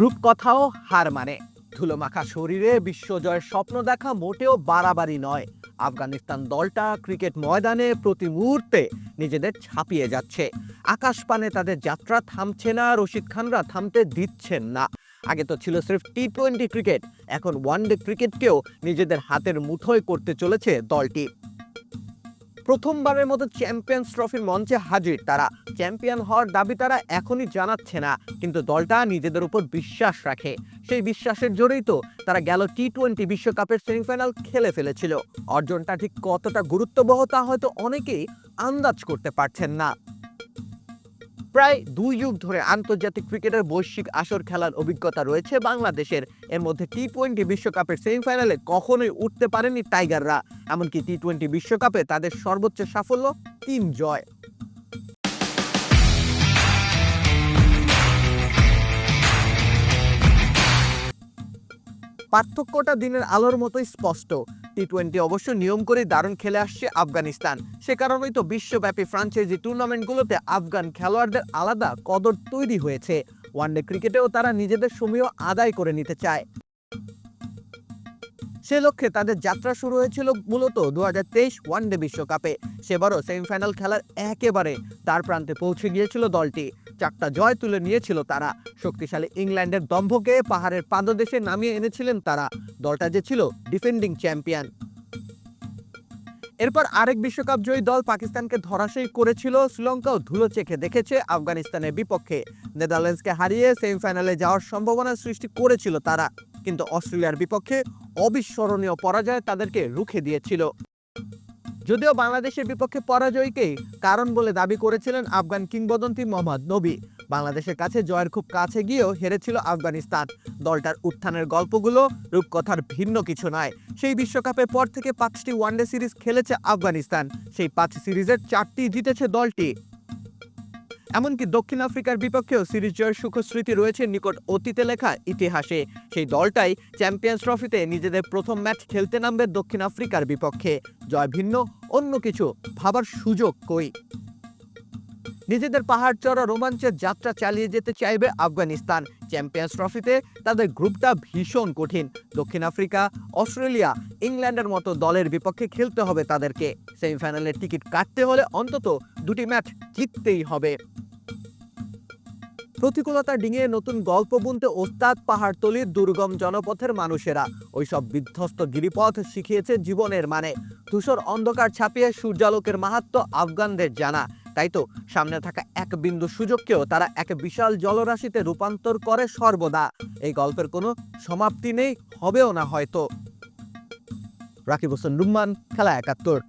রূপকথাও হার মানে। ধুলোমাখা শরীরে বিশ্বজয়ের স্বপ্ন দেখা মোটেও বাড়াবাড়ি নয়। আফগানিস্তান দলটা ক্রিকেট ময়দানে প্রতি মুহূর্তে নিজেদের ছাপিয়ে যাচ্ছে। আকাশ পানে তাদের যাত্রা থামছে না, রশিদ খানরা থামতে দিচ্ছেন না। আগে তো ছিল সির্ফ টি টোয়েন্টি ক্রিকেট, এখন ওয়ানডে ক্রিকেটকেও নিজেদের হাতের মুঠোয় করতে চলেছে দলটি। প্রথমবারের মতো চ্যাম্পিয়ন্স ট্রফির মঞ্চে হাজির। তারা চ্যাম্পিয়ন হওয়ার দাবি তারা এখনই জানাচ্ছে না, কিন্তু দলটা নিজেদের উপর বিশ্বাস রাখে। সেই বিশ্বাসের জোরেই তো তারা গেল টি টোয়েন্টি বিশ্বকাপের সেমিফাইনাল খেলে ফেলেছিল। অর্জনটা ঠিক কতটা গুরুত্ববহ তা হয়তো অনেকেই আন্দাজ করতে পারছেন না। প্রায় দুই যুগ ধরে আন্তর্জাতিক ক্রিকেটের বৈশ্বিক আসর খেলার অভিজ্ঞতা রয়েছে বাংলাদেশের। এর মধ্যে টি টোয়েন্টি বিশ্বকাপের সেমিফাইনালে কখনোই উঠতে পারেনি টাইগাররা, এমনকি টি টোয়েন্টি বিশ্বকাপে তাদের সর্বোচ্চ সাফল্য তিন জয়। পার্থক্যটা দিনের আলোর মতোই স্পষ্ট। টি টোয়েন্টি অবশ্য নিয়ম করে দারুণ খেলে আসছে আফগানিস্তান। সে কারণেই তো বিশ্বব্যাপী ফ্রাঞ্চাইজি টুর্নামেন্টগুলোতে আফগান খেলোয়াড়দের আলাদা কদর তৈরি হয়েছে। ওয়ানডে ক্রিকেটেও তারা নিজেদের সময় আদায় করে নিতে চায়। সে লক্ষ্যে তাদের যাত্রা শুরু হয়েছিল মূলত দু হাজার তেইশ ওয়ানডে বিশ্বকাপে। সেবারও সেমিফাইনাল খেলার একেবারে তার প্রান্তে পৌঁছে গিয়েছিল দলটি। চারটা জয় তুলে নিয়েছিল তারা। শক্তিশালী ইংল্যান্ডের দম্ভকে পাহাড়ের পাদদেশে নামিয়ে এনেছিলেন তারা। দলটা যে ছিল ডিফেন্ডিং চ্যাম্পিয়ন। এরপর আরেক বিশ্বকাপ জয়ী দল পাকিস্তানকে ধরাশায়ী করেছিল। শ্রীলঙ্কাও ধুলো চেখে দেখেছে আফগানিস্তানের বিপক্ষে। নেদারল্যান্ডসকে হারিয়ে সেমিফাইনালে যাওয়ার সম্ভাবনা সৃষ্টি করেছিল তারা। কিন্তু অস্ট্রেলিয়ার বিপক্ষে অবিস্মরণীয় পরাজয় তাদেরকে রুখে দিয়েছিল। যদিও বাংলাদেশের বিপক্ষে পরাজয়কেই কারণ বলে দাবি করেছিলেন আফগান কিংবদন্তি মোহাম্মদ নবী। বাংলাদেশের কাছে জয়ের খুব কাছে গিয়েও হেরেছিল আফগানিস্তান। দলটার উত্থানের গল্পগুলো রূপকথার ভিন্ন কিছু নয়। সেই বিশ্বকাপের পর থেকে পাঁচটি ওয়ানডে সিরিজ খেলেছে আফগানিস্তান। সেই পাঁচ সিরিজের চারটি জিতেছে দলটি। এমনকি দক্ষিণ আফ্রিকার বিপক্ষেও সিরিজ জয়ের সুখস্মৃতি রয়েছে নিকট অতীতে লেখা ইতিহাসে। সেই দলটাই চ্যাম্পিয়ন্স ট্রফিতে নিজেদের প্রথম ম্যাচ খেলতে নামবে দক্ষিণ আফ্রিকার বিপক্ষে। জয় ভিন্ন, অন্য কিছু ভাবার সুযোগ কই? নিজেদের পাহাড় চড়া রোমাঞ্চের যাত্রা চালিয়ে যেতে চাইবে আফগানিস্তান। চ্যাম্পিয়ন্স ট্রফিতে তাদের গ্রুপটা ভীষণ কঠিন। দক্ষিণ আফ্রিকা, অস্ট্রেলিয়া, ইংল্যান্ডের মতো দলের বিপক্ষে খেলতে হবে তাদেরকে। সেমিফাইনালের টিকিট কাটতে হলে অন্তত দুটি ম্যাচ জিততেই হবে। প্রতিকূলতা ডিঙিয়ে নতুন গল্প বুনতে ওস্তাদ পাহাড়তলির দুর্গম জনপথের মানুষেরা। ওইসব বিধ্বস্ত গিরিপথ শিখিয়েছে জীবনের মানে। ধূসর অন্ধকার ছাপিয়ে সূর্যালোকের মাহাত্ম আফগানদের জানা। তাই তো, সামনে থাকা এক বিন্দু সুযোগকেও তারা এক বিশাল জলরাশিতে রূপান্তর করে সর্বদা। এই গল্পের কোনো সমাপ্তি নেই, হবেও না হয়তো। রাকিব হোসেন, রুম্মান, খেলা একাত্তর।